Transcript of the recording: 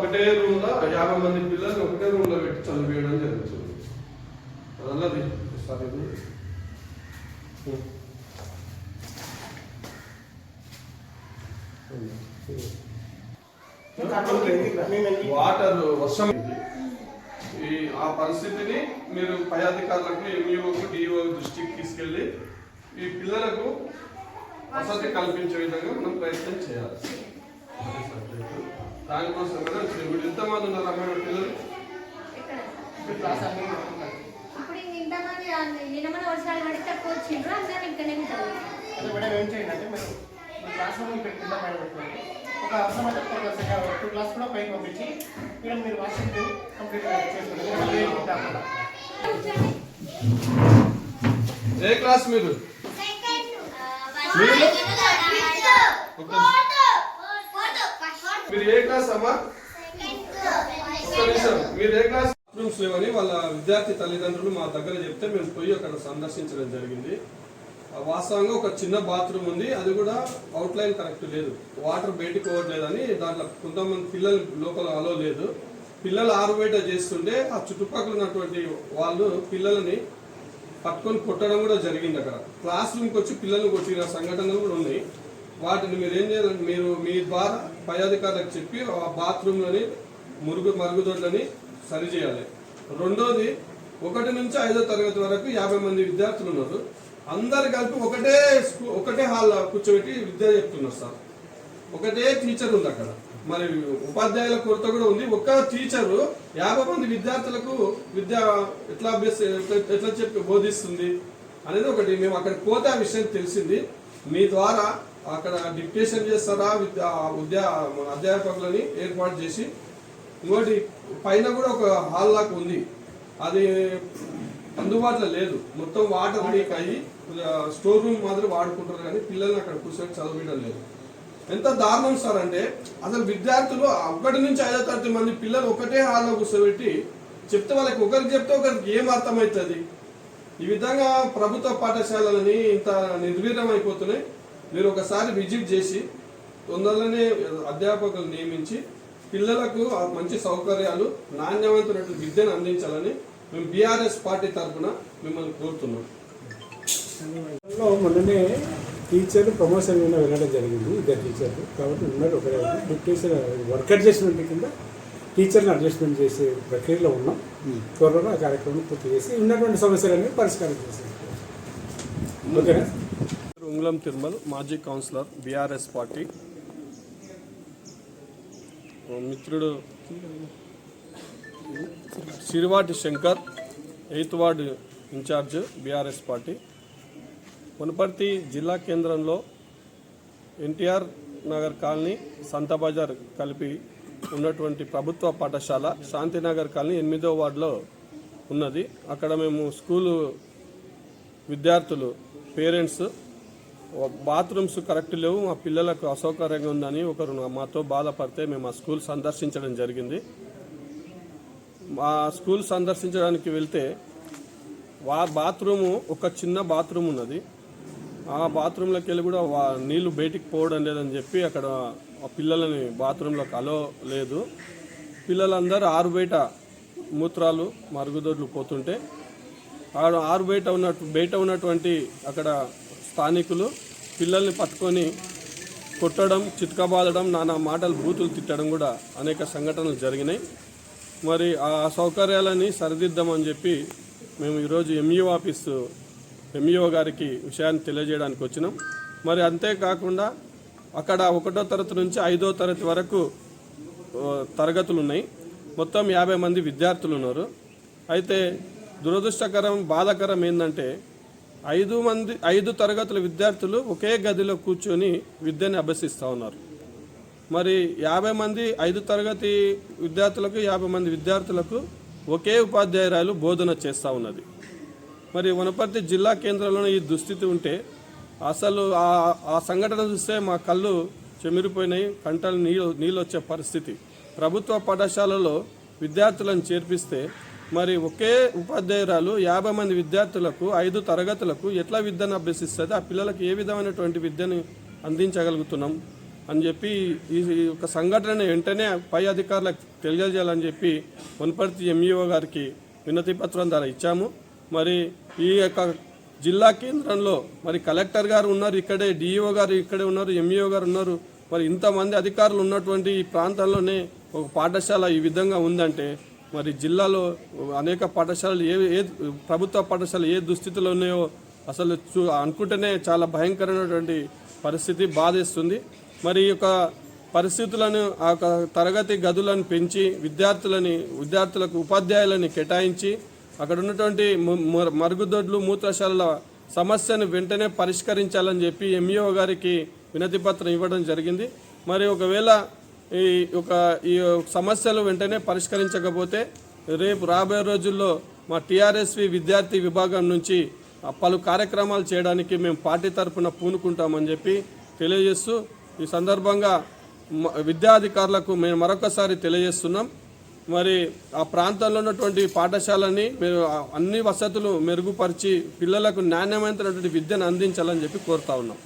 ఒకటే రూమ్లో యాభై మంది పిల్లల్ని ఒకటే రూమ్లో పెట్టి చదివేయడం జరుగుతుంది. అదన్నది. సార్ ఇది. వాటర్ వర్షం. ఈ ఆ పరిస్థితిని మీరు పై అధికారులకు ఎంఈఓకు డిఓ దృష్టికి తీసుకెళ్ళి ఈ పిల్లలకు వసతి కల్పించే విధంగా మనం ప్రయత్నం చేయాలి. సబ్జెక్టు. దానికోసం కదా ఇప్పుడు ఎంతమంది ఉన్నారు అమ్మాయి పిల్లలు? ఇప్పుడు ఇంతమంది నిన్నమని వర్షాలు పడి తక్కువ వచ్చిండ్రు అందరం ఇక్కడనే ఉంటారు అదే మేడం ఏం చేయండి అంటే మీరు మీ క్లాస్ రూమ్ ఇక్కడ కింద పైన పెట్టుకోండి. ఒక అవసరమైతే ఒక టూ క్లాస్ కూడా పైకి పంపించి ఇక్కడ మీరు వాషింగ్ కంప్లీట్ చేసుకోండి. మళ్ళీ కాకుండా ఏ క్లాస్ మీరు? మీరు? ఏ క్లాస్ అమ్మా? మీరు ఏ క్లాస్? రూమ్స్ లేవని వాళ్ళ విద్యార్థి తల్లిదండ్రులు మా దగ్గర చెప్తే మేము పోయి అక్కడ సందర్శించడం జరిగింది. వాస్తవంగా ఒక చిన్న బాత్రూమ్ ఉంది. అది కూడా అవుట్ లైన్ కరెక్ట్ లేదు. వాటర్ బయటకు పోవట్లేదని దాంట్లో కొంతమంది పిల్లలు లోపల అలో లేదు. పిల్లలు ఆరు బయట చేస్తుంటే ఆ చుట్టుపక్కల ఉన్నటువంటి వాళ్ళు పిల్లలని పట్టుకొని కొట్టడం కూడా జరిగింది అక్కడ. క్లాస్ రూమ్కి వచ్చి పిల్లల్ని కొట్టిన సంఘటనలు కూడా ఉన్నాయి. వాటిని మీరు ఏం చేయాలంటే మీరు మీ ద్వారా పై అధికారులకు చెప్పి ఆ బాత్రూమ్లని మురుగు మరుగుదొడ్లని సరిచేయాలి రెండోది ఒకటి నుంచి ఐదో తరగతి వరకు యాభై మంది విద్యార్థులు ఉన్నారు. అందరు కలిపి ఒకటే ఒకటే హాల్ కూర్చోబెట్టి విద్య చెప్తున్నారు సార్. ఒకటే టీచర్ ఉంది అక్కడ. మరి ఉపాధ్యాయుల కొరత కూడా ఉంది. ఒక్క టీచరు యాభై మంది విద్యార్థులకు విద్య ఎట్లా అభ్యస ఎట్లా- ఎట్లా చెప్పి బోధిస్తుంది అనేది ఒకటి. మేము అక్కడికి పోతే ఆ విషయం తెలిసింది. మీ ద్వారా అక్కడ డిక్టేషన్ చేస్తారా విద్యా అధ్యాపకులని ఏర్పాటు చేసి ఇంకోటి పైన కూడా ఒక హాల్ లాగా ఉంది. అది అందుబాటులో లేదు. మొత్తం వాటర్ లీక్ అయ్యి స్టోర్ రూమ్ మాదిరి వాడుకుంటారు కానీ పిల్లల్ని అక్కడ కూర్చొని చదవడం లేదు. ఎంత దారుణం సార్ అంటే అసలు విద్యార్థులు ఒకటి నుంచి ఐదో తరగతి మంది పిల్లలు ఒకటే హాల్లో కూర్చోబెట్టి చెప్తే వాళ్ళకి ఒకరికి చెప్తే ఒకరికి ఏం అర్థమవుతుంది? ఈ విధంగా ప్రభుత్వ పాఠశాలలని ఇంత నిర్వీర్యం అయిపోతున్నాయి. మీరు ఒకసారి విజిట్ చేసి తొందరలోనే అధ్యాపకులు నియమించి పిల్లలకు మంచి సౌకర్యాలు నాణ్యవంతమైన విద్యను అందించాలని మేము బీఆర్ఎస్ పార్టీ తరఫున మిమ్మల్ని కోరుతున్నాం. మొన్ననే టీచర్ ప్రమోషన్ మీద వెళ్ళడం జరిగింది ఇద్దరు టీచర్లు కాబట్టి ఉన్నారు ఒక టీచర్ వర్క్ అడ్జస్ట్మెంట్ కింద టీచర్ని అడ్జస్ట్మెంట్ చేసే ప్రక్రియలో ఉన్నాం. త్వరలో ఆ కార్యక్రమం పూర్తి చేసి ఉన్నటువంటి సమస్యలన్నీ పరిష్కారం చేసాం ఓకేనా? ఉంగుళం తిరుమల్ మాజీ కౌన్సిలర్ బీఆర్ఎస్ పార్టీ. మిత్రుడు Sirivati Shankar eighth ward in charge BRS party. Munaparthi జిల్లా కేంద్రంలో ఎన్టీఆర్ నగర్ కాలనీ సంత బజార్ కలిపి ఉన్నటువంటి ప్రభుత్వ పాఠశాల శాంతినగర్ కాలనీ ఎనిమిదో వార్డులో ఉన్నది. అక్కడ మేము స్కూలు విద్యార్థులు పేరెంట్స్ బాత్రూమ్స్ కరెక్ట్ లేవు మా పిల్లలకు అసౌకర్యంగా ఉందని ఒకరు మాతో బాధపడితే మేము ఆ స్కూల్ సందర్శించడం జరిగింది. మా స్కూల్ సందర్శించడానికి వెళ్తే వా బాత్రూము ఒక చిన్న బాత్రూమ్ ఉన్నది. ఆ బాత్రూంలోకి వెళ్ళి కూడా వా నీళ్ళు బయటికి పోవడం లేదని చెప్పి అక్కడ ఆ పిల్లలని బాత్రూంలోకి అలో లేదు. పిల్లలందరూ ఆరు బయట మూత్రాలు మరుగుదొడ్లు పోతుంటే ఆరు బయట ఉన్నట్టు బయట ఉన్నటువంటి అక్కడ స్థానికులు పిల్లల్ని పట్టుకొని కొట్టడం చిట్కబాదడం నానా మాటలు బూతులు తిట్టడం కూడా అనేక సంఘటనలు జరిగినాయి. మరి ఆ సౌకర్యాలని సరిదిద్దామని చెప్పి మేము ఈరోజు ఎంఈఓ ఆఫీసు ఎంఈఓ గారికి విషయాన్ని తెలియజేయడానికి వచ్చినాం. మరి అంతేకాకుండా అక్కడ ఒకటో తరగతి నుంచి ఐదో తరగతి వరకు తరగతులు ఉన్నాయి మొత్తం యాభై మంది విద్యార్థులు ఉన్నారు. అయితే దురదృష్టకరం బాధాకరం ఏంటంటే ఐదు మంది ఐదు తరగతుల విద్యార్థులు ఒకే గదిలో కూర్చొని విద్యని అభ్యసిస్తూ ఉన్నారు. మరి యాభై మంది ఐదు తరగతి విద్యార్థులకు యాభై మంది విద్యార్థులకు ఒకే ఉపాధ్యాయురాలు బోధన చేస్తూ ఉన్నది. మరి వనపర్తి జిల్లా కేంద్రంలో ఈ దుస్థితి ఉంటే అసలు ఆ ఆ సంఘటన చూస్తే మా కళ్ళు చెమిరిపోయినాయి కంటలు నీళ్ళు నీళ్ళు వచ్చే పరిస్థితి. ప్రభుత్వ పాఠశాలలో విద్యార్థులను చేర్పిస్తే మరి ఒకే ఉపాధ్యాయురాలు యాభై మంది విద్యార్థులకు ఐదు తరగతులకు ఎట్లా విద్యను అభ్యసిస్తుంది? ఆ పిల్లలకు ఏ విధమైనటువంటి విద్యను అందించగలుగుతున్నాం? అని చెప్పి ఈ యొక్క సంఘటన వెంటనే పై అధికారులకు తెలియజేయాలని చెప్పి వనపర్తి ఎంఈఓ గారికి వినతి పత్రం ద్వారా ఇచ్చాము. మరి ఈ యొక్క జిల్లా కేంద్రంలో మరి కలెక్టర్ గారు ఉన్నారు ఇక్కడే డిఈఓ గారు ఇక్కడే ఉన్నారు ఎంఈఓ గారు ఉన్నారు. మరి ఇంతమంది అధికారులు ఉన్నటువంటి ఈ ప్రాంతంలోనే ఒక పాఠశాల ఈ విధంగా ఉందంటే మరి జిల్లాలో అనేక పాఠశాలలు ఏ ఏ ప్రభుత్వ పాఠశాలలు ఏ దుస్థితిలో ఉన్నాయో అసలు చూ అనుకుంటేనే చాలా భయంకరమైనటువంటి పరిస్థితి బాధేస్తుంది. మరి ఈ యొక్క పరిస్థితులను ఆ యొక్క తరగతి గదులను పెంచి విద్యార్థులని విద్యార్థులకు ఉపాధ్యాయులని కేటాయించి అక్కడ ఉన్నటువంటి మరుగుదొడ్లు మూత్రశాలల సమస్యను వెంటనే పరిష్కరించాలని చెప్పి ఎంఈఓ గారికి వినతిపత్రం ఇవ్వడం జరిగింది. మరి ఒకవేళ ఈ ఒక ఈ సమస్యలు వెంటనే పరిష్కరించకపోతే రేపు రాబోయే రోజుల్లో మా టీఆర్ఎస్వి విద్యార్థి విభాగం నుంచి పలు కార్యక్రమాలు చేయడానికి మేము పార్టీ తరఫున పూనుకుంటామని చెప్పి తెలియజేస్తూ ఈ సందర్భంగా విద్యాధికారులకు మేము మరొకసారి తెలియజేస్తున్నాం. మరి ఆ ప్రాంతంలో ఉన్నటువంటి పాఠశాలని మీరు అన్ని వసతులు మెరుగుపరిచి పిల్లలకు నాణ్యమైనటువంటి విద్యను అందించాలని చెప్పి కోరుతా ఉన్నాం.